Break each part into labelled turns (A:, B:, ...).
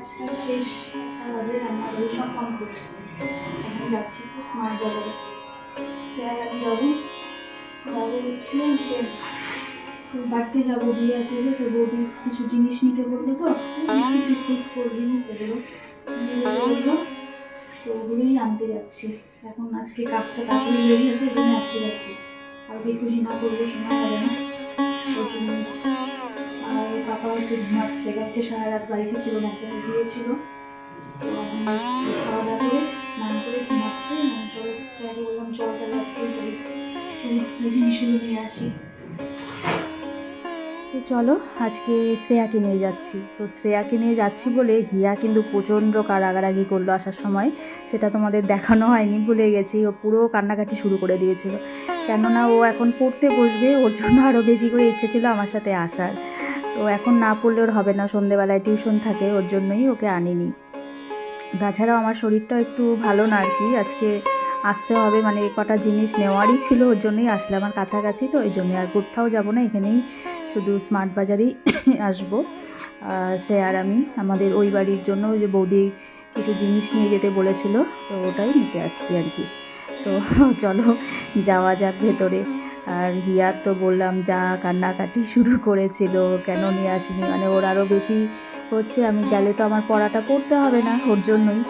A: একটা বাজে রান্না বাড়ি সব কমপ্লিট এখন যাচ্ছি একটু স্মার্ট বাজারে। সে আর আমি যাব। যাব হচ্ছে সে বাড়িতে যাব দিয়ে আছে যে, তো বৌদি কিছু জিনিস নিতে বলব তো, বিস্কুট টিস্কুট কোল্ড বলল তো ওগুলোই আনতে যাচ্ছি। এখন আজকে কাজটা তাড়াতাড়ি এই জন্য আজকে যাচ্ছি। কালকে একটু হিনা করব সময় হবে না। আর ঘুমাচ্ছে কালকে সারা রাত বাড়িতে ছিল না গিয়েছিল তো খাওয়া দাওয়া করে স্নান করে ঘুমাচ্ছে চলো স্যারকে বললাম চল তাহলে আজকে জিনিসগুলো নিয়ে আসি
B: তো চলো, আজকে শ্রেয়াকে নিয়ে যাচ্ছি। তো শ্রেয়াকে নিয়ে যাচ্ছি বলে হিয়া কিন্তু প্রচণ্ড কারাগারাগি করল আসার সময়। সেটা তোমাদের দেখানো হয়নি, ভুলে গেছি। ও পুরো কান্নাকাটি শুরু করে দিয়েছিল। কেননা ও এখন পড়তে বসবে, ওর জন্য আরও বেশি করে ইচ্ছে ছিল আমার সাথে আসার। তো এখন না পড়লে ওর হবে না, সন্ধেবেলায় টিউশন থাকে, ওর জন্যই ওকে আনিনি। তাছাড়াও আমার শরীরটা একটু ভালো না আর কি আজকে আসতে হবে মানে কটা জিনিস নেওয়ারই ছিল, ওর জন্যই আসলে আমার কাছাকাছি, তো ওই জন্যই আর কোথাও যাব না, এখানেই শুধু স্মার্ট বাজারেই আসব। সে আর আমি, আমাদের ওই বাড়ির জন্য ওই যে বৌদি কিছু জিনিস নিয়ে যেতে বলেছিল, তো ওটাই নিতে আসছি আর কি। তো চলো যাওয়া যাক ভেতরে। আর হিয়ার তো বললাম, যা কান্নাকাটি শুরু করেছিল, কেন নিয়ে আসিনি? মানে ওর আরও বেশি হচ্ছে, আমি গেলে তো আমার পড়াটা করতে হবে না ওর জন্যই।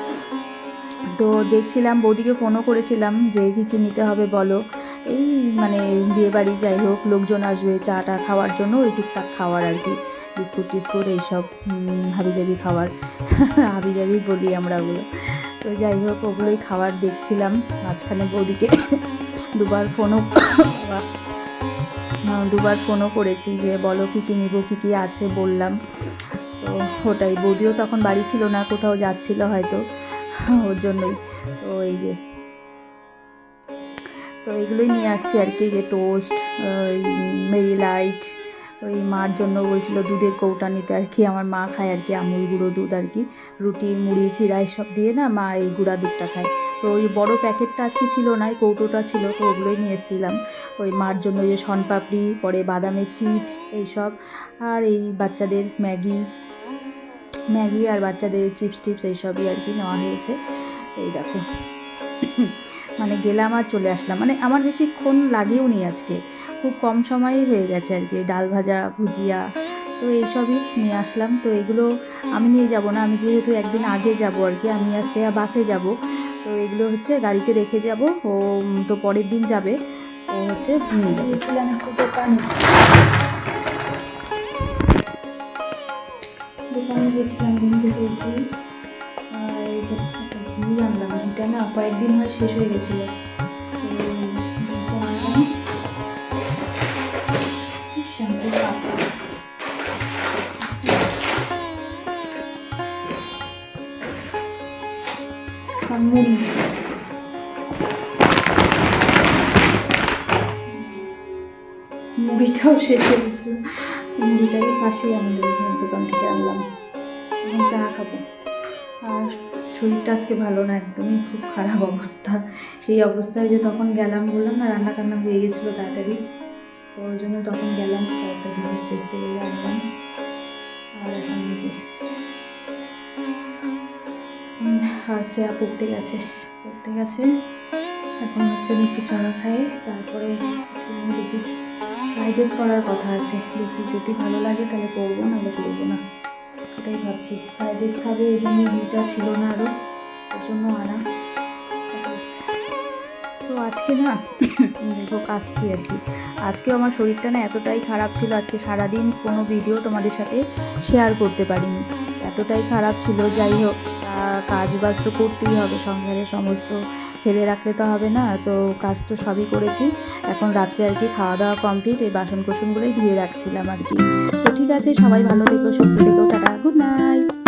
B: তো দেখছিলাম, বৌদিকে ফোনও করেছিলাম যে, কী কী নিতে হবে বলো? এই মানে বিয়েবাড়ি যাই হোক, লোকজন আসবে, চাটা খাওয়ার জন্য ওই টুকটাক খাওয়ার আর কি, বিস্কুট টিস্কুট এইসব হাবিজাবি খাবার হাবিজাবি বলি আমরা ওগুলো। তো যাই হোক, ওগুলোই খাবার দেখছিলাম। মাঝখানে বৌদিকে দুবার ফোনও দুবার ফোনও করেছি যে, বলো কী কী নিবো, কী কী আছে বললাম। তো ওটাই, বৌদিও তখন বাড়ি ছিল না, কোথাও যাচ্ছিল হয়তো ওর জন্যই। তো এই যে, তো এগুলোই নিয়ে আসছি আর কি, যে টোস্ট মেরি লাইট ওই মার জন্য বলছিল দুধের কৌটা নিতে আর কি। আমার মা খায় আর কি, আমুল গুঁড়ো দুধ আর কি। রুটি, মুড়ি চিরা সব দিয়ে না মা এই গুঁড়া দুধটা খায়। তো ওই বড় প্যাকেটটা আজকে ছিল না কৌটোটা ছিল, তো ওগুলোই নিয়ে এসেছিলাম। ওই মার জন্য যে শনপাপড়ি, পরে বাদামের চিট এইসব। আর এই বাচ্চাদের ম্যাগি ম্যাগি আর বাচ্চাদের চিপস টিপস এইসবই আর কি নেওয়া হয়েছে। এই দেখো। মানে গেলাম আর চলে আসলাম। মানে আমার বেশিক্ষণ লাগেও নি আজকে। খুব কম সময়েই হয়ে গেছে আর কি, ডাল ভাজা, ভুজিয়া, তো এইসবই নিয়ে আসলাম। তো এগুলো আমি নিয়ে যাব না, আমি যেহেতু একদিন আগে যাব আর কি, আমি আর শ্রেয়া বাসে যাব। তো এগুলো হচ্ছে গাড়িতে রেখে যাব, ও তো পরের দিন যাবে, ও হচ্ছে নিয়ে যাবে।
A: গিয়েছিলাম একটু দোকানে দোকানে গেছিলাম আর এই যে ঘি আনলাম না কয়েকদিন হয় শেষ হয়ে গেছিল। আর মুড়ি মুড়িটাও শেষ হয়ে গেছিল মুড়িটাকে পাশেই আমাদের দোকান থেকে আনলাম। এখন চা খাব। আর শরীরটা আজকে ভালো না, একদমই খুব খারাপ অবস্থা। এই অবস্থায় যে তখন গেলাম বললাম, না রান্না টান্না হয়ে গেছিল তাড়াতাড়ি। তো ওই জন্য তখন গেলাম, কয়েকটা জিনিস দেখতে গেলে একদম। আর এখন যে শ্রেয়া পড়তে গেছে। পড়তে গেছে। এখন হচ্ছে একটু চা খাই, তারপরে দেখি। ফ্রাইড করার কথা আছে। দেখি যদি ভালো লাগে তাহলে করব, নাহলে করব না। ওটাই ভাবছি। ফ্রাইড খাবে এই জন্য ছিল না আরও ওর জন্য আনা।
B: তো আজকে না দেখো কাজটি আর কি। আজকেও আমার শরীরটা না এতটাই খারাপ ছিল, আজকে সারাদিন কোনো ভিডিও তোমাদের সাথে শেয়ার করতে পারিনি। এতটাই খারাপ ছিল, যাই হোক। কাজ বাজ তো করতেই হবে সংসারে সমস্ত ফেলে রাখলে তো হবে না, তো কাজ তো সবই করেছি। এখন রাত্রে আর কি খাওয়া দাওয়া কমপ্লিট এই বাসন কোসনগুলোই ধুয়ে রাখছিলাম আর কি। তো ঠিক আছে, সবাই ভালো থেকো, সুস্থ থেকো, টাটা গুড নাইট